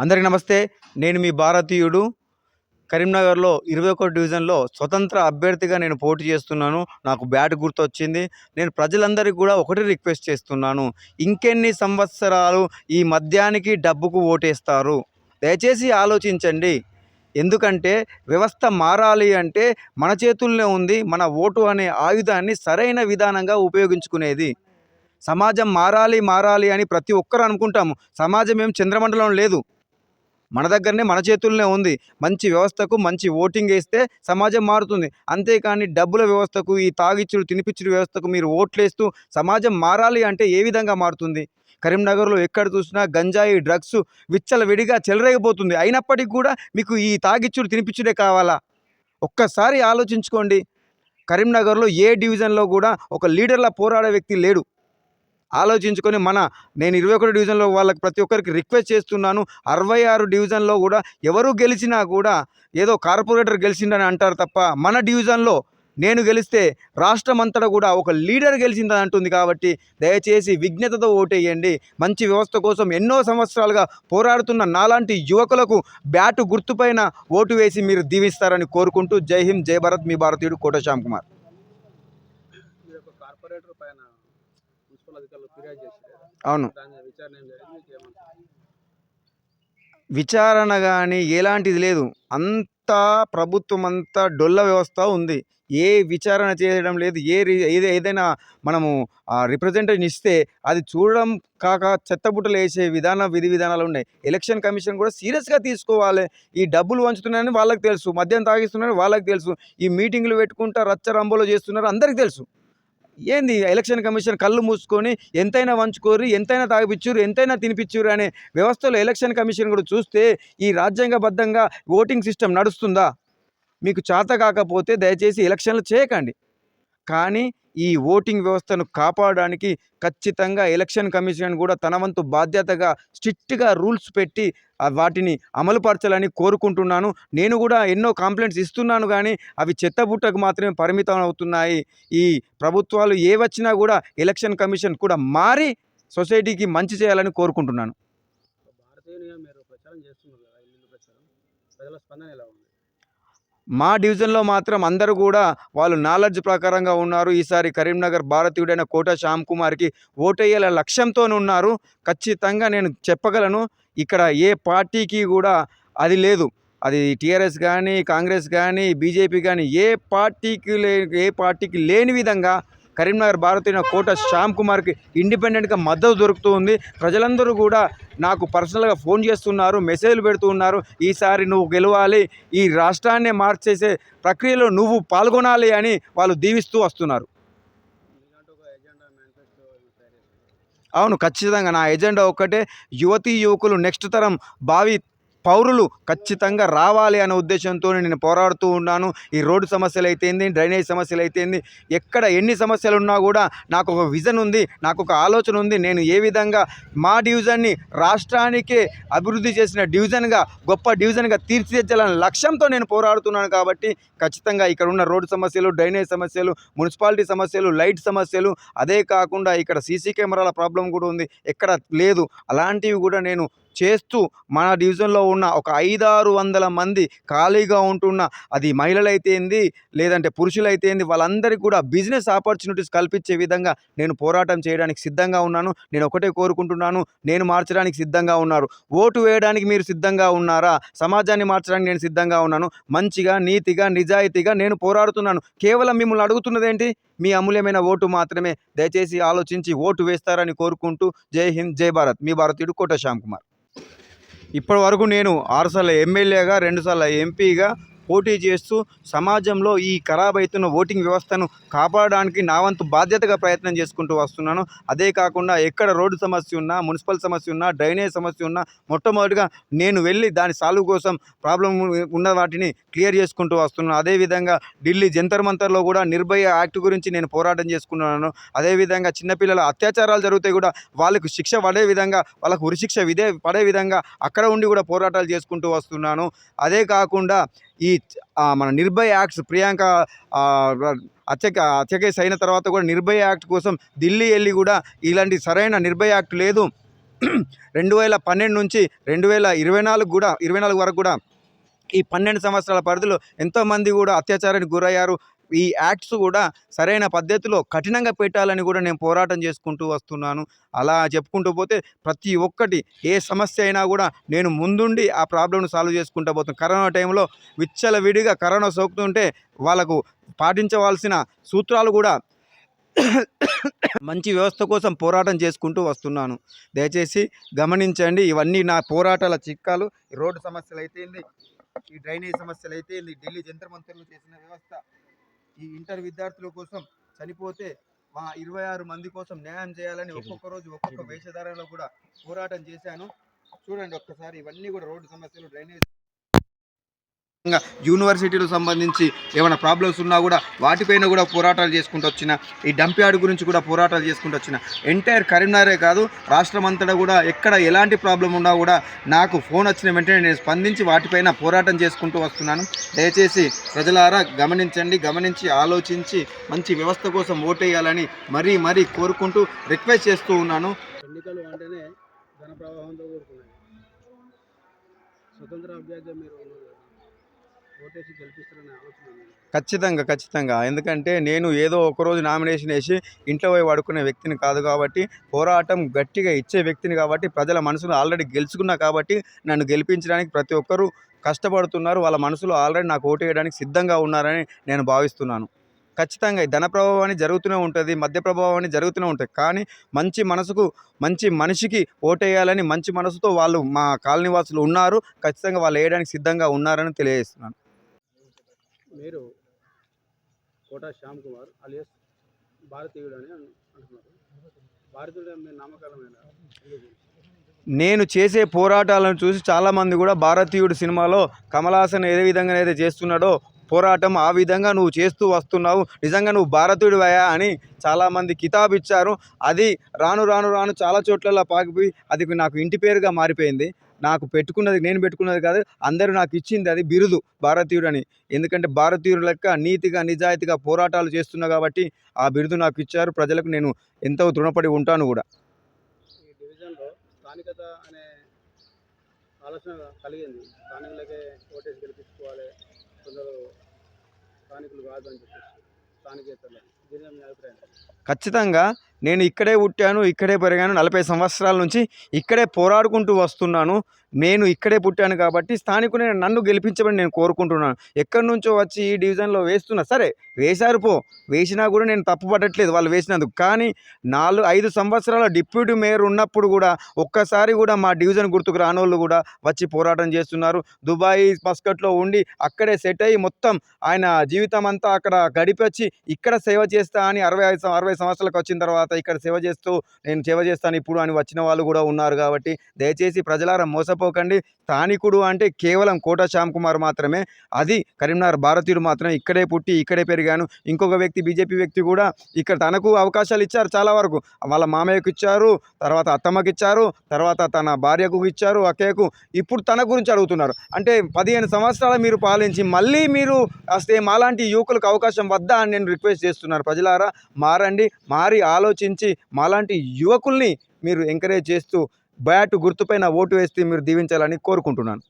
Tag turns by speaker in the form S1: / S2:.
S1: అందరికీ నమస్తే. నేను మీ భారతీయుడు. కరీంనగర్లో ఇరవై ఒకటి డివిజన్లో స్వతంత్ర అభ్యర్థిగా నేను పోటీ చేస్తున్నాను. నాకు బ్యాట్ గుర్తు వచ్చింది నేను ప్రజలందరికీ కూడా ఒకటి రిక్వెస్ట్ చేస్తున్నాను. ఇంకెన్ని సంవత్సరాలు ఈ మద్యానికి డబ్బుకు ఓటేస్తారు? దయచేసి ఆలోచించండి. ఎందుకంటే వ్యవస్థ మారాలి అంటే మన చేతుల్లోనే ఉంది మన ఓటు అనే ఆయుధాన్ని సరైన విధానంగా ఉపయోగించుకునేది. సమాజం మారాలి మారాలి అని ప్రతి ఒక్కరు అనుకుంటాము. సమాజం ఏం చంద్రమండలం లేదు. మన దగ్గరనే మన చేతుల్లోనే ఉంది. మంచి వ్యవస్థకు మంచి ఓటింగ్ వేస్తే సమాజం మారుతుంది. అంతేకాని డబ్బుల వ్యవస్థకు ఈ తాగిచ్చుడు తినిపిచ్చుడు వ్యవస్థకు మీరు ఓట్లేస్తూ సమాజం మారాలి అంటే ఏ విధంగా మారుతుంది? కరీంనగర్లో ఎక్కడ చూసినా గంజాయి డ్రగ్స్ విచ్చల విడిగా చెలరేగిపోతుంది. అయినప్పటికీ కూడా మీకు ఈ తాగిచ్చుడు తినిపిచ్చుడే కావాలా? ఒక్కసారి ఆలోచించుకోండి. కరీంనగర్లో ఏ డివిజన్లో కూడా ఒక లీడర్లా పోరాడే వ్యక్తి లేడు. ఆలోచించుకొని మన నేను ఇరవై ఒకటి డివిజన్లో వాళ్ళకి ప్రతి ఒక్కరికి రిక్వెస్ట్ చేస్తున్నాను అరవై ఆరు డివిజన్లో కూడా ఎవరు గెలిచినా కూడా ఏదో కార్పొరేటర్ గెలిచిండని అంటారు తప్ప మన డివిజన్లో నేను గెలిస్తే రాష్ట్రం అంతటా కూడా ఒక లీడర్ గెలిచిందని అంటుంది కాబట్టి దయచేసి విజ్ఞతతో ఓటేయండి. మంచి వ్యవస్థ కోసం ఎన్నో సంవత్సరాలుగా పోరాడుతున్న నాలాంటి యువకులకు బ్యాటు గుర్తుపైన ఓటు వేసి మీరు దీవిస్తారని కోరుకుంటూ జై హింద్ జై భారత్ మీ భారతీయుడు కోట శ్యామ్ కుమార్.
S2: కార్పొరేటర్ పైన
S1: అవును.
S2: విచారణ
S1: కానీ ఎలాంటిది లేదు. అంతా ప్రభుత్వం అంతా డొల్ల వ్యవస్థ ఉంది. ఏ విచారణ చేయడం లేదు. ఏ ఏది ఏదైనా మనము రిప్రజెంటేషన్ ఇస్తే అది చూడడం కాక చెత్తబుట్టలు వేసే విధాన విధి విధానాలు ఉన్నాయి. ఎలక్షన్ కమిషన్ కూడా సీరియస్గా తీసుకోవాలి. ఈ డబ్బులు వంచుతున్నారని వాళ్ళకి తెలుసు. మద్యం తాగిస్తున్నారని వాళ్ళకి తెలుసు. ఈ మీటింగ్లు పెట్టుకుంటా రచ్చ రంబోలో చేస్తున్నారు. అందరికీ తెలుసు. ఏంది ఎలక్షన్ కమిషన్ కళ్ళు మూసుకొని ఎంతైనా వంచుకోరు ఎంతైనా తాగిపించురు ఎంతైనా తినిపించురు అనే వ్యవస్థలో ఎలక్షన్ కమిషన్ కూడా చూస్తే ఈ రాజ్యాంగబద్ధంగా ఓటింగ్ సిస్టమ్ నడుస్తుందా? మీకు చేత కాకపోతే దయచేసి ఎలక్షన్లు చేయకండి. కానీ ఈ ఓటింగ్ వ్యవస్థను కాపాడడానికి ఖచ్చితంగా ఎలక్షన్ కమిషన్ కూడా తన వంతు బాధ్యతగా స్ట్రిక్ట్గా రూల్స్ పెట్టి వాటిని అమలుపరచాలని కోరుకుంటున్నాను. నేను కూడా ఎన్నో కంప్లైంట్స్ ఇస్తున్నాను కానీ అవి చెత్తబుట్టకు మాత్రమే పరిమితం అవుతున్నాయి. ఈ ప్రభుత్వాలు ఏ వచ్చినా కూడా ఎలక్షన్ కమిషన్ కూడా మారి సొసైటీకి మంచి చేయాలని కోరుకుంటున్నాను.
S2: ప్రచారం చేస్తున్నారు ప్రజల స్పందన ఎలా ఉంది?
S1: మా డివిజన్లో మాత్రం అందరూ కూడా వాళ్ళు నాలెడ్జ్ ప్రకారంగా ఉన్నారు. ఈసారి కరీంనగర్ భారతీయుడైన కోట శ్యామ్ కుమార్కి ఓటేయాల లక్ష్యంతో ఉన్నారు. ఖచ్చితంగా నేను చెప్పగలను ఇక్కడ ఏ పార్టీకి కూడా అది లేదు. అది టీఆర్ఎస్ కానీ కాంగ్రెస్ కానీ బీజేపీ కానీ ఏ పార్టీకి లే ఏ పార్టీకి లేని విధంగా కరీంనగర్ భారతీయ కోట శ్యామ్ కుమార్కి ఇండిపెండెంట్గా మద్దతు దొరుకుతూ ఉంది ప్రజలందరూ కూడా నాకు పర్సనల్గా ఫోన్ చేస్తున్నారు మెసేజ్లు పెడుతూ ఉన్నారు. ఈసారి నువ్వు గెలవాలి ఈ రాష్ట్రాన్నే మార్చేసే ప్రక్రియలో నువ్వు పాల్గొనాలి అని వాళ్ళు దీవిస్తూ వస్తున్నారు. అవును ఖచ్చితంగా నా ఎజెండా ఒక్కటే యువతీ యువకులు నెక్స్ట్ తరం భావి పౌరులు ఖచ్చితంగా రావాలి అనే ఉద్దేశంతో నేను పోరాడుతూ ఉన్నాను. ఈ రోడ్డు సమస్యలు అయితేంది డ్రైనేజ్ సమస్యలు అయితేంది ఎక్కడ ఎన్ని సమస్యలు ఉన్నా కూడా నాకు ఒక విజన్ ఉంది నాకు ఒక ఆలోచన ఉంది. నేను ఏ విధంగా మా డివిజన్ని రాష్ట్రానికే అభివృద్ధి చేసిన డివిజన్గా గొప్ప డివిజన్గా తీర్చిదిద్దాలనే లక్ష్యంతో నేను పోరాడుతున్నాను కాబట్టి ఖచ్చితంగా ఇక్కడ ఉన్న రోడ్డు సమస్యలు డ్రైనేజ్ సమస్యలు మున్సిపాలిటీ సమస్యలు లైట్ సమస్యలు అదే కాకుండా ఇక్కడ సీసీ కెమెరాల ప్రాబ్లం కూడా ఉంది. ఎక్కడ లేదు. అలాంటివి కూడా నేను చేస్తూ మన డివిజన్లో ఉన్న ఒక ఐదారు వందల మంది ఖాళీగా ఉంటున్న అది మహిళలైతేంది లేదంటే పురుషులైతే ఏంది వాళ్ళందరికీ కూడా బిజినెస్ ఆపర్చునిటీస్ కల్పించే విధంగా నేను పోరాటం చేయడానికి సిద్ధంగా ఉన్నాను. నేను ఒకటే కోరుకుంటున్నాను నేను మార్చడానికి సిద్ధంగా ఉన్నారు. ఓటు వేయడానికి మీరు సిద్ధంగా ఉన్నారా? సమాజాన్ని మార్చడానికి నేను సిద్ధంగా ఉన్నాను. మంచిగా నీతిగా నిజాయితీగా నేను పోరాడుతున్నాను. కేవలం మిమ్మల్ని అడుగుతున్నది ఏంటి మీ అమూల్యమైన ఓటు మాత్రమే. దయచేసి ఆలోచించి ఓటు వేస్తారని కోరుకుంటూ జై హింద్ జై భారత్. మీ భారతీయుడు కోట శ్యామ్ కుమార్. ఇప్పటి వరకు నేను ఆరుసార్లు ఎమ్మెల్యేగా రెండుసార్లు ఎంపీగా పోటీ చేస్తూ సమాజంలో ఈ ఖరాబ్ అవుతున్న ఓటింగ్ వ్యవస్థను కాపాడడానికి నా వంతు బాధ్యతగా ప్రయత్నం చేసుకుంటూ వస్తున్నాను. అదే కాకుండా ఎక్కడ రోడ్డు సమస్య ఉన్నా మున్సిపల్ సమస్య ఉన్నా డ్రైనేజ్ సమస్య ఉన్నా మొట్టమొదటిగా నేను వెళ్ళి దాని సాల్వ్ కోసం ప్రాబ్లం ఉన్న వాటిని క్లియర్ చేసుకుంటూ వస్తున్నాను. అదేవిధంగా ఢిల్లీ జంతర్ మంతర్లో కూడా నిర్భయ యాక్ట్ గురించి నేను పోరాటం చేసుకున్నాను. అదేవిధంగా చిన్నపిల్లల అత్యాచారాలు జరిగితే కూడా వాళ్ళకు శిక్ష పడే విధంగా వాళ్ళకు ఉరిశిక్ష విదే పడే విధంగా అక్కడ ఉండి కూడా పోరాటాలు చేసుకుంటూ వస్తున్నాను. అదే కాకుండా ఈ మన నిర్భయ యాక్ట్స్ ప్రియాంక అత్యక అత్యకేస్ అయిన తర్వాత కూడా నిర్భయ యాక్ట్ కోసం ఢిల్లీ వెళ్ళి కూడా ఇలాంటి సరైన నిర్భయ యాక్ట్ లేదు. రెండు వేల పన్నెండు నుంచి రెండు వేల ఇరవై నాలుగు కూడా ఇరవై నాలుగు వరకు కూడా ఈ పన్నెండు సంవత్సరాల పరిధిలో ఎంతోమంది కూడా అత్యాచారానికి గురయ్యారు. ఈ యాక్ట్స్ కూడా సరైన పద్ధతిలో కఠినంగా పెట్టాలని కూడా నేను పోరాటం చేసుకుంటూ వస్తున్నాను. అలా చెప్పుకుంటూ పోతే ప్రతి ఒక్కటి ఏ సమస్య అయినా కూడా నేను ముందుండి ఆ ప్రాబ్లమ్ను సాల్వ్ చేసుకుంటూ పోతాను కరోనా టైంలో విచ్చలవిడిగా కరోనా సోకుతుంటే వాళ్ళకు పాటించవలసిన సూత్రాలు కూడా మంచి వ్యవస్థ కోసం పోరాటం చేసుకుంటూ వస్తున్నాను. దయచేసి గమనించండి ఇవన్నీ నా పోరాటాల చిక్కాలు. ఈ రోడ్డు సమస్యలు అయితే ఈ డ్రైనేజ్ సమస్యలు అయితే ఢిల్లీ జంతర్ మంత్రులు చేసిన వ్యవస్థ ఈ ఇంటర్ విద్యార్థుల కోసం చనిపోతే మా ఇరవై ఆరు మంది కోసం న్యాయం చేయాలని ఒక్కొక్క రోజు ఒక్కొక్క వేషధారణలో కూడా పోరాటం చేశాను. చూడండి ఒక్కసారి ఇవన్నీ కూడా రోడ్డు సమస్యలు డ్రైనేజ్ యూనివర్సిటీలకు సంబంధించి ఏమైనా ప్రాబ్లమ్స్ ఉన్నా కూడా వాటిపైన కూడా పోరాటాలు చేసుకుంటూ వచ్చిన ఈ డంప్యార్డ్ గురించి కూడా పోరాటాలు చేసుకుంటూ వచ్చిన ఎంటైర్ కరీంనగరే కాదు రాష్ట్రం అంతటా కూడా ఎక్కడ ఎలాంటి ప్రాబ్లం ఉన్నా కూడా నాకు ఫోన్ వచ్చిన వెంటనే నేను స్పందించి వాటిపైన పోరాటం చేసుకుంటూ వస్తున్నాను. దయచేసి ప్రజలారా గమనించండి గమనించి ఆలోచించి మంచి వ్యవస్థ కోసం ఓటేయాలని మరీ మరీ కోరుకుంటూ రిక్వెస్ట్ చేస్తూ ఉన్నాను.
S2: ఎన్నికలు అంటేనే ధన ప్రవాహంతో కూడుకున్నాయి. స్వతంత్ర అభ్యర్థి మీరు ఉన్నారు కదా. ఓటేసి గెలిపిస్తారనే ఆలోచన ఉంది.
S1: ఖచ్చితంగా ఖచ్చితంగా. ఎందుకంటే నేను ఏదో ఒకరోజు నామినేషన్ వేసి ఇంట్లో పోయి వాడుకునే వ్యక్తిని కాదు కాబట్టి పోరాటం గట్టిగా ఇచ్చే వ్యక్తిని కాబట్టి ప్రజల మనసులో ఆల్రెడీ గెలుచుకున్నా కాబట్టి నన్ను గెలిపించడానికి ప్రతి ఒక్కరూ కష్టపడుతున్నారు. వాళ్ళ మనసులో ఆల్రెడీ నాకు ఓటు వేయడానికి సిద్ధంగా ఉన్నారని నేను భావిస్తున్నాను. ఖచ్చితంగా ధన ప్రభావం అని జరుగుతూనే ఉంటుంది మధ్య ప్రభావం అని జరుగుతూనే ఉంటుంది. కానీ మంచి మనసుకు మంచి మనిషికి ఓటేయాలని మంచి మనసుతో వాళ్ళు మా కాలనీ వాసులు ఉన్నారు. ఖచ్చితంగా వాళ్ళు వేయడానికి సిద్ధంగా ఉన్నారని తెలియజేస్తున్నాను.
S2: మీరు కోట శ్యామ్ కుమార్ అలియస్ భారతీయుడు అని అంటున్నారు. భారతీయుడు మీ నామకాలమైన
S1: నేను చేసే పోరాటాలను చూసి చాలామంది కూడా భారతీయుడు సినిమాలో కమలాసన్ ఏ విధంగా అయితే చేస్తున్నాడో పోరాటం ఆ విధంగా నువ్వు చేస్తూ వస్తున్నావు నిజంగా నువ్వు భారతీయుడు అయ్యా అని చాలామంది కితాబ్ ఇచ్చారు. అది రాను రాను రాను చాలా చోట్ల పాకిపోయి అది నాకు ఇంటి పేరుగా మారిపోయింది. నాకు పెట్టుకున్నది నేను పెట్టుకున్నది కాదు అందరూ నాకు ఇచ్చింది అది బిరుదు భారతీయుడని. ఎందుకంటే భారతీయుడు లెక్క నీతిగా నిజాయితీగా పోరాటాలు చేస్తున్నా కాబట్టి ఆ బిరుదు నాకు ఇచ్చారు ప్రజలకు నేను ఎంతో రుణపడి ఉంటాను కూడా.
S2: స్థానికత అనే ఆలోచన కలిగింది. స్థానికులకే ఓటేసి గెలిపించుకోవాలి కొందరు స్థానికులు కాదు అని చెప్పేసి స్థానికేతరులు
S1: ఖచ్చితంగా నేను ఇక్కడే పుట్టాను ఇక్కడే పెరిగాను నలభై సంవత్సరాల నుంచి ఇక్కడే పోరాడుకుంటూ వస్తున్నాను. నేను ఇక్కడే పుట్టాను కాబట్టి స్థానికుని నన్ను గెలిపించమని నేను కోరుకుంటున్నాను. ఎక్కడి నుంచో వచ్చి ఈ డివిజన్లో వేస్తున్నా సరే వేశారు పో. వేసినా కూడా నేను తప్పు పడట్లేదు వాళ్ళు వేసినందుకు. కానీ నాలుగు ఐదు సంవత్సరాల డిప్యూటీ మేయర్ ఉన్నప్పుడు కూడా ఒక్కసారి కూడా మా డివిజన్ గుర్తుకు రానోళ్ళు కూడా వచ్చి పోరాటం చేస్తున్నారు. దుబాయ్ మస్కట్లో ఉండి అక్కడే సెట్ అయ్యి మొత్తం ఆయన జీవితం అంతా అక్కడ గడిపొచ్చి ఇక్కడ సేవ చేస్తా అని అరవై ఐదు అరవై సంవత్సరాలకు వచ్చిన తర్వాత ఇక్కడ సేవ చేస్తూ నేను సేవ చేస్తాను ఇప్పుడు అని వచ్చిన వాళ్ళు కూడా ఉన్నారు కాబట్టి దయచేసి ప్రజలారా మోసపోకండి. స్థానికుడు అంటే కేవలం కోట శ్యామ్ కుమార్ మాత్రమే. అది కరీంనగర్ భారతీయుడు మాత్రమే. ఇక్కడే పుట్టి ఇక్కడే పెరిగాను. ఇంకొక వ్యక్తి బీజేపీ వ్యక్తి కూడా ఇక్కడ తనకు అవకాశాలు ఇచ్చారు చాలా వరకు. వాళ్ళ మామయ్యకు ఇచ్చారు తర్వాత అత్తమ్మకి ఇచ్చారు తర్వాత తన భార్యకు ఇచ్చారు అక్కయ్యకు. ఇప్పుడు తన గురించి అడుగుతున్నారు. అంటే పదిహేను సంవత్సరాలు మీరు పాలించి మళ్ళీ మీరు అసలు మాలాంటి యువకులకు అవకాశం వద్దా అని నేను రిక్వెస్ట్ చేస్తున్నాను ప్రజలారా మారండి మారి ఆలోచించి మాలాంటి యువకుల్ని మీరు ఎంకరేజ్ చేస్తూ బయట గుర్తుపైన ఓటు వేస్తే మీరు దీవించాలని కోరుకుంటున్నాను.